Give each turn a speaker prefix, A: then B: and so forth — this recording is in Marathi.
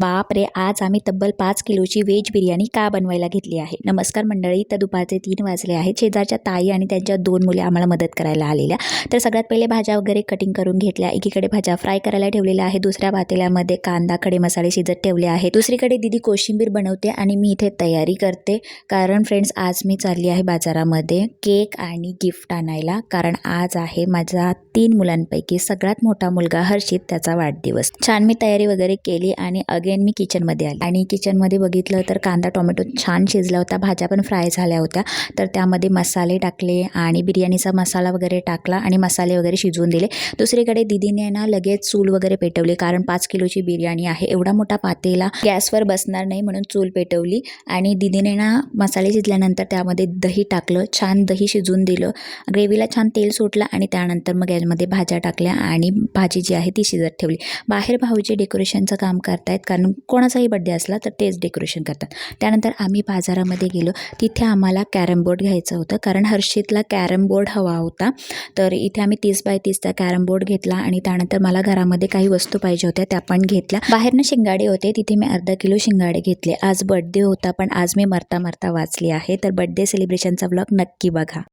A: बाप रे आज आम्ही तब्बल पाच किलोची व्हेज बिर्याणी का बनवायला घेतली आहे? नमस्कार मंडळी तर दुपारचे तीन वाजले आहेत. शेजारच्या ताई आणि त्यांच्या दोन मुले आम्हाला मदत करायला आलेल्या. तर सगळ्यात पहिले भाज्या वगैरे कटिंग करून घेतल्या. एकीकडे भाज्या फ्राय करायला ठेवलेल्या आहे दुसऱ्या पातेल्यामध्ये कांदा खडे मसाले शिजत ठेवले आहे दुसरीकडे दिदी कोशिंबीर बनवते आणि मी इथे तयारी करते. कारण फ्रेंड्स आज मी चालली आहे बाजारामध्ये केक आणि गिफ्ट आणायला. कारण आज आहे माझा तीन मुलांपैकी सगळ्यात मोठा मुलगा हर्षित त्याचा वाढदिवस. छान मी तयारी वगैरे केली आणि अगेन मी किचनमध्ये आली. आणि किचनमध्ये बघितलं तर कांदा टोमॅटो छान शिजला होता भाज्या पण फ्राय झाल्या होत्या. तर त्यामध्ये मसाले टाकले आणि बिर्याणीचा मसाला वगैरे टाकला आणि मसाले वगैरे शिजवून दिले. दुसरीकडे दिदीने ना लगेच चूल वगैरे पेटवली कारण पाच किलोची बिर्याणी आहे. एवढा मोठा पातेला गॅसवर बसणार नाही म्हणून चूल पेटवली आणि दिदीने ना मसाले शिजल्यानंतर त्यामध्ये दही टाकलं. छान दही शिजवून दिलं. ग्रेव्हीला छान तेल सुटलं आणि त्यानंतर मग यामध्ये भाज्या टाकल्या आणि भाजी जी आहे ती शिजत ठेवली. बाहेर भाऊजी डेकोरेशनचं काम करतायत कारण कोणाचाही बड्डे असला तर तेच डेकोरेशन करतात. त्यानंतर आम्ही बाजारामध्ये गेलो. तिथे आम्हाला कॅरम बोर्ड घ्यायचं होतं. कारण हर्षितला कॅरम बोर्ड हवा होता. तर इथे आम्ही तीस बाय तीसचा कॅरम बोर्ड घेतला आणि त्यानंतर मला घरामध्ये काही वस्तू पाहिजे होत्या त्या पण घेतल्या. बाहेरनं शिंगाडे होते. तिथे मी अर्धा किलो शिंगाडे घेतले. आज बड्डे होता पण आज मी मरता मरता वाचली आहे. तर बड्डे सेलिब्रेशनचा ब्लॉग नक्की बघा.